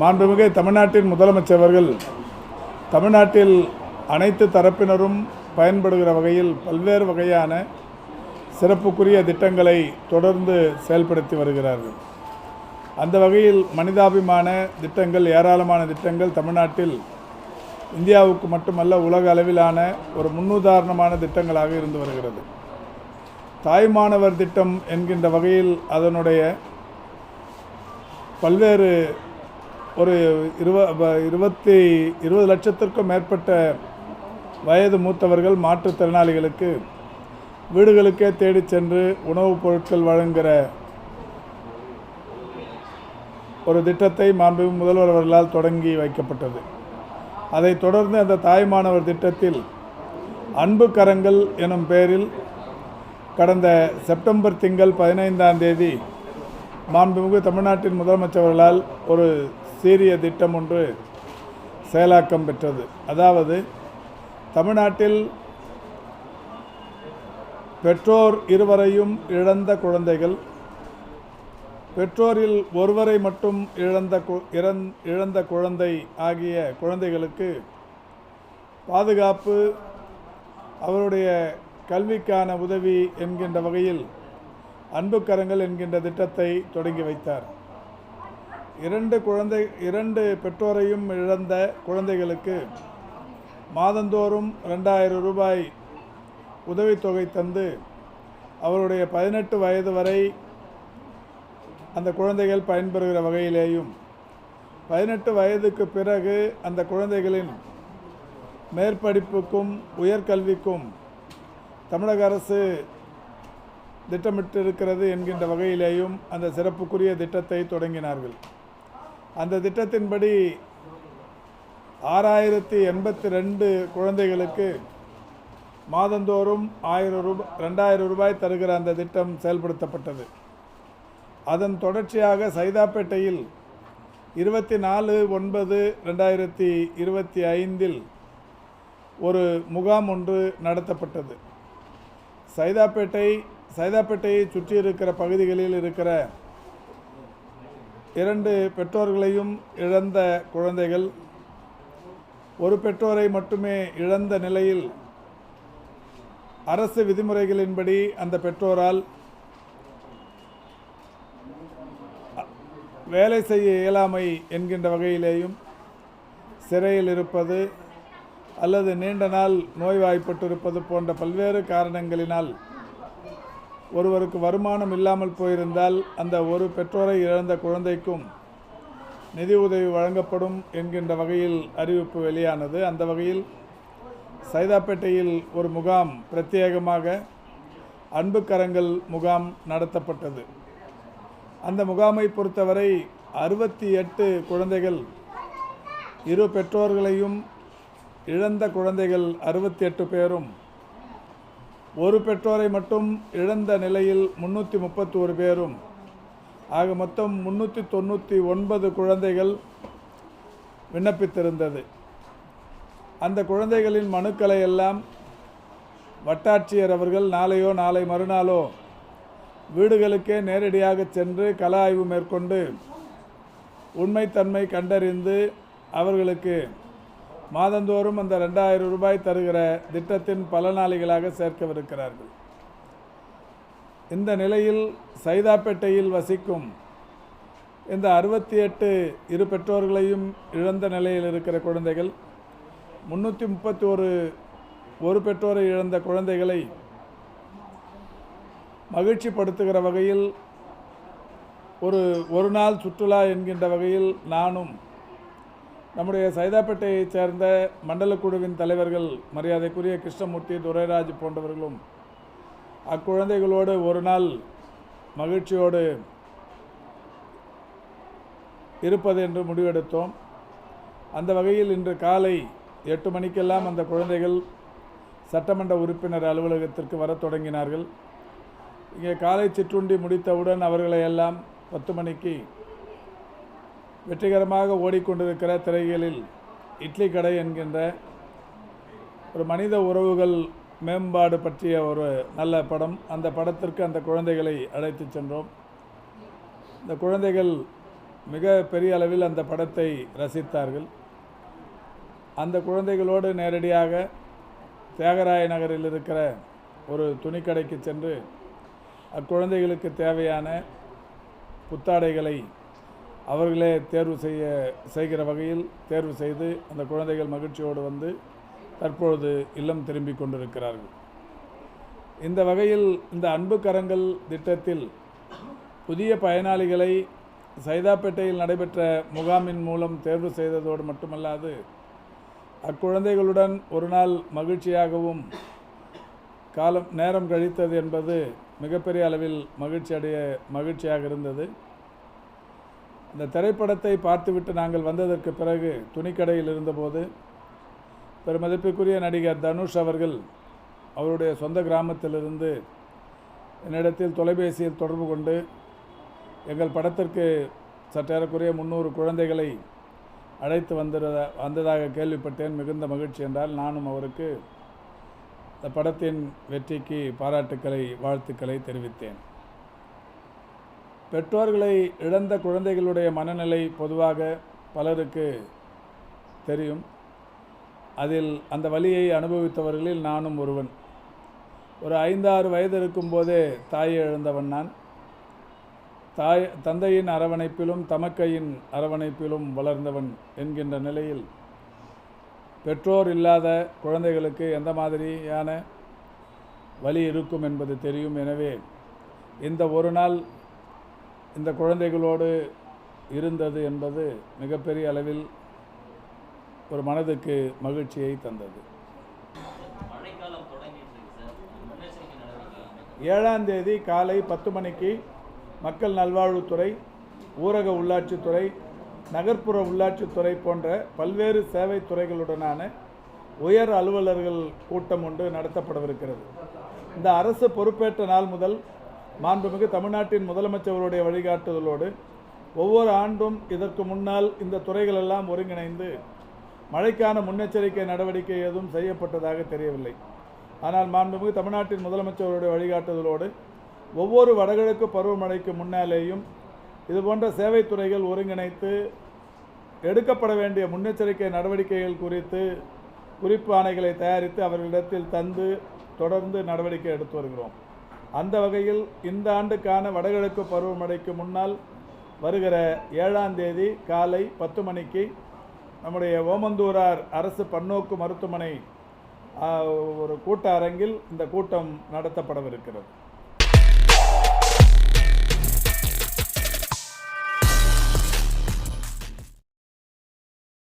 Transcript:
மாண்புமிகு தமிழ்நாட்டின் முதலமைச்சர் அவர்கள் தமிழ்நாட்டில் அனைத்து தரப்பினரும் பயன்படுகிற வகையில் பல்வேறு வகையான சிறப்புக்குரிய திட்டங்களை தொடர்ந்து செயல்படுத்தி வருகிறார்கள். அந்த வகையில் மனிதாபிமான திட்டங்கள் ஏராளமான திட்டங்கள் தமிழ்நாட்டில் இந்தியாவுக்கு மட்டுமல்ல உலக அளவிலான ஒரு முன்னுதாரணமான திட்டங்களாக இருந்து வருகிறது. தாய்மானவர் திட்டம் என்கின்ற வகையில் அதனுடைய பல்வேறு ஒரு இருவ இருபத்தி இருபது லட்சத்திற்கும் மேற்பட்ட வயது மூத்தவர்கள் மாற்றுத்திறனாளிகளுக்கு வீடுகளுக்கே தேடிச் சென்று உணவுப் பொருட்கள் வழங்குகிற ஒரு திட்டத்தை மாண்பு முதல்வர் அவர்களால் தொடங்கி வைக்கப்பட்டது. அதைத் தொடர்ந்து அந்த தாய்மானவர் திட்டத்தில் அன்பு கரங்கள் எனும் பெயரில் கடந்த செப்டம்பர் திங்கள் பதினைந்தாம் தேதி மாண்புமிகு தமிழ்நாட்டின் முதலமைச்சர்களால் ஒரு சீரிய திட்டம் ஒன்று செயலாக்கம் பெற்றது. அதாவது தமிழ்நாட்டில் பெற்றோர் இருவரையும் இழந்த குழந்தைகள் பெற்றோரில் ஒருவரை மட்டும் இழந்த கு- இறந் இழந்த குழந்தை ஆகிய குழந்தைகளுக்கு பாதுகாப்பு அவருடைய கல்விக்கான உதவி என்கின்ற வகையில் அன்புக்கரங்கள் என்கின்ற திட்டத்தை தொடங்கி வைத்தார். இரண்டு குழந்தை இரண்டு பெற்றோரையும் இழந்த குழந்தைகளுக்கு மாதந்தோறும் ரெண்டாயிரம் ரூபாய் உதவித்தொகை தந்து அவருடைய பதினெட்டு வயது வரை அந்த குழந்தைகள் பயன்பெறுகிற வகையிலேயும் பதினெட்டு வயதுக்கு பிறகு அந்த குழந்தைகளின் மேற்படிப்புக்கும் உயர்கல்விக்கும் தமிழக அரசு திட்டமிட்டிருக்கிறது என்கின்ற வகையிலேயும் அந்த சிறப்புக்குரிய திட்டத்தை தொடங்கினார்கள். அந்த திட்டத்தின்படி ஆறாயிரத்தி எண்பத்தி ரெண்டு குழந்தைகளுக்கு மாதந்தோறும் ஆயிரம் ரூபாய் ரெண்டாயிரம் ரூபாய் தருகிற அந்த திட்டம் செயல்படுத்தப்பட்டது. அதன் தொடர்ச்சியாக சைதாப்பேட்டையில் இருபத்தி நாலு ஒன்பது ரெண்டாயிரத்தி இருபத்தி ஐந்தில் ஒரு முகாம் ஒன்று நடத்தப்பட்டது. சைதாப்பேட்டை சைதாப்பேட்டையை சுற்றி இருக்கிற பகுதிகளில் இருக்கிற இரண்டு பெற்றோர்களையும் இழந்த குழந்தைகள் ஒரு பெற்றோரை மட்டுமே இழந்த நிலையில் அரசு விதிமுறைகளின்படி அந்த பெற்றோரால் வேலை செய்ய இயலாமை என்கின்ற வகையிலேயும் சிறையில் இருப்பது அல்லது நீண்ட நாள் நோய்வாய்ப்பட்டிருப்பது போன்ற பல்வேறு காரணங்களினால் ஒருவருக்கு வருமானம் இல்லாமல் போயிருந்தால் அந்த ஒரு பெற்றோரை இழந்த குழந்தைக்கும் நிதி உதவி வழங்கப்படும் என்கின்ற வகையில் அறிவிப்பு வெளியானது. அந்த வகையில் சைதாப்பேட்டையில் ஒரு முகாம் பிரத்யேகமாக அன்பு கரங்கள் முகாம் நடத்தப்பட்டது. அந்த முகாமை பொறுத்தவரை அறுபத்தி எட்டு குழந்தைகள் இரு பெற்றோர்களையும் இழந்த குழந்தைகள் அறுபத்தி எட்டு பேரும் ஒரு பெற்றோரை மட்டும் இழந்த நிலையில் முன்னூற்றி முப்பத்தோரு பேரும் ஆக மொத்தம் முன்னூற்றி தொண்ணூற்றி ஒன்பது குழந்தைகள் விண்ணப்பித்திருந்தது. அந்த குழந்தைகளின் மனுக்களை எல்லாம் வட்டாட்சியர் அவர்கள் நாளையோ நாளை மறுநாளோ வீடுகளுக்கே நேரடியாக சென்று கல ஆய்வு மேற்கொண்டு உண்மைத்தன்மை கண்டறிந்து அவர்களுக்கு மாதந்தோறும் அந்த ரெண்டாயிரம் ரூபாய் தருகிற திட்டத்தின் பலனாளிகளாக சேர்க்கவிருக்கிறார்கள். இந்த நிலையில் சைதாப்பேட்டையில் வசிக்கும் இந்த அறுபத்தி எட்டு இரு பெற்றோர்களையும் இழந்த நிலையில் இருக்கிற குழந்தைகள் முன்னூற்றி முப்பத்தி ஒரு ஒரு பெற்றோரை இழந்த குழந்தைகளை மகிழ்ச்சிப்படுத்துகிற வகையில் ஒரு ஒரு நாள் சுற்றுலா என்கின்ற வகையில் நானும் நம்முடைய சைதாப்பேட்டையைச் சேர்ந்த மண்டல குழுவின் தலைவர்கள் மரியாதைக்குரிய கிருஷ்ணமூர்த்தி துரைராஜ் போன்றவர்களும் அக்குழந்தைகளோடு ஒரு நாள் மகிழ்ச்சியோடு இருப்பது என்று முடிவெடுத்தோம். அந்த வகையில் இன்று காலை எட்டு மணிக்கெல்லாம் அந்த குழந்தைகள் சட்டமன்ற உறுப்பினர் அலுவலகத்திற்கு வரத் தொடங்கினார்கள். இங்கே காலை சிற்றுண்டி முடித்தவுடன் அவர்களை எல்லாம் பத்து மணிக்கு வெற்றிகரமாக ஓடிக்கொண்டிருக்கிற திரைகளில் இட்லி கடை என்கின்ற ஒரு மனித உறவுகள் மேம்பாடு பற்றிய ஒரு நல்ல படம். அந்த படத்திற்கு அந்த குழந்தைகளை அழைத்து சென்றோம். இந்த குழந்தைகள் மிக பெரிய அளவில் அந்த படத்தை ரசித்தார்கள். அந்த குழந்தைகளோடு நேரடியாக தியாகராய நகரில் இருக்கிற ஒரு துணிக்கடைக்கு சென்று அக்குழந்தைகளுக்கு தேவையான புத்தாடைகளை அவர்களே தேர்வு செய்ய செய்கிற வகையில் தேர்வு செய்து அந்த குழந்தைகள் மகிழ்ச்சியோடு வந்து தற்பொழுது இல்லம் திரும்பி கொண்டிருக்கிறார்கள். இந்த வகையில் இந்த அன்பு கரங்கள் திட்டத்தில் புதிய பயனாளிகளை சைதாப்பேட்டையில் நடைபெற்ற முகாமின் மூலம் தேர்வு செய்ததோடு மட்டுமல்லாது அக்குழந்தைகளுடன் ஒரு நாள் மகிழ்ச்சியாகவும் காலம் நேரம் கழித்தது என்பது மிகப்பெரிய அளவில் மகிழ்ச்சி அடைய மகிழ்ச்சியாக இருந்தது. இந்த திரைப்படத்தை பார்த்துவிட்டு நாங்கள் வந்ததற்கு பிறகு துணிக்கடையில் இருந்தபோது பெருமதிப்புக்குரிய நடிகர் தனுஷ் அவர்கள் அவருடைய சொந்த கிராமத்திலிருந்து என்னிடத்தில் தொலைபேசியில் தொடர்பு கொண்டு எங்கள் படத்திற்கு சற்றேறக்குரிய முந்நூறு குழந்தைகளை அழைத்து வந்திருத வந்ததாக கேள்விப்பட்டேன். மிகுந்த மகிழ்ச்சி என்றால் நானும் அவருக்கு இந்த படத்தின் வெற்றிக்கு பாராட்டுக்களை வாழ்த்துக்களை தெரிவித்தேன். பெற்றோர்களை இழந்த குழந்தைகளுடைய மனநிலை பொதுவாக பலருக்கு தெரியும். அதில் அந்த வலியை அனுபவித்தவர்களில் நானும் ஒருவன். ஒரு ஐந்தாறு வயது இருக்கும்போதே தாயை இழந்தவன் நான். தாய் தந்தையின் அரவணைப்பிலும் தமக்கையின் அரவணைப்பிலும் வளர்ந்தவன் என்கின்ற நிலையில் பெற்றோர் இல்லாத குழந்தைகளுக்கு எந்த மாதிரியான வலி இருக்கும் என்பது தெரியும். எனவே இந்த ஒரு நாள் இந்த குழந்தைகளோடு இருந்தது என்பது மிகப்பெரிய அளவில் ஒரு மனதுக்கு மகிழ்ச்சியை தந்தது. ஏழாம் தேதி காலை பத்து மணிக்கு மக்கள் நல்வாழ்வுத்துறை ஊரக உள்ளாட்சித்துறை நகர்ப்புற உள்ளாட்சித்துறை போன்ற பல்வேறு சேவை துறைகளுடனான உயர் அலுவலர்கள் கூட்டம் ஒன்று நடத்தப்படவிருக்கிறது. இந்த அரசு பொறுப்பேற்ற நாள் முதல் மாண்புமிகு தமிழ்நாட்டின் முதலமைச்சருடைய வழிகாட்டுதலோடு ஒவ்வொரு ஆண்டும் இதற்கு முன்னால் இந்த துறைகள் எல்லாம் ஒருங்கிணைந்து மழைக்கான முன்னெச்சரிக்கை நடவடிக்கை எதுவும் செய்யப்பட்டதாக தெரியவில்லை. ஆனால் மாண்புமிகு தமிழ்நாட்டின் முதலமைச்சருடைய வழிகாட்டுதலோடு ஒவ்வொரு வடகிழக்கு பருவமழைக்கு முன்னாலேயும் இதுபோன்ற சேவைத்துறைகள் ஒருங்கிணைத்து எடுக்கப்பட வேண்டிய முன்னெச்சரிக்கை நடவடிக்கைகள் குறித்து குறிப்பு ஆணைகளை தயாரித்து அவர்களிடத்தில் தந்து தொடர்ந்து நடவடிக்கை எடுத்து வருகிறோம். அந்த வகையில் இந்த ஆண்டுக்கான வடகிழக்கு பருவமழைக்கு முன்னால் வருகிற ஏழாம் தேதி காலை பத்து மணிக்கு நம்முடைய ஓமந்தூரார் அரசு பன்னோக்கு மருத்துவமனை ஒரு கூட்ட அரங்கில் இந்த கூட்டம் நடத்தப்படவிருக்கிறது.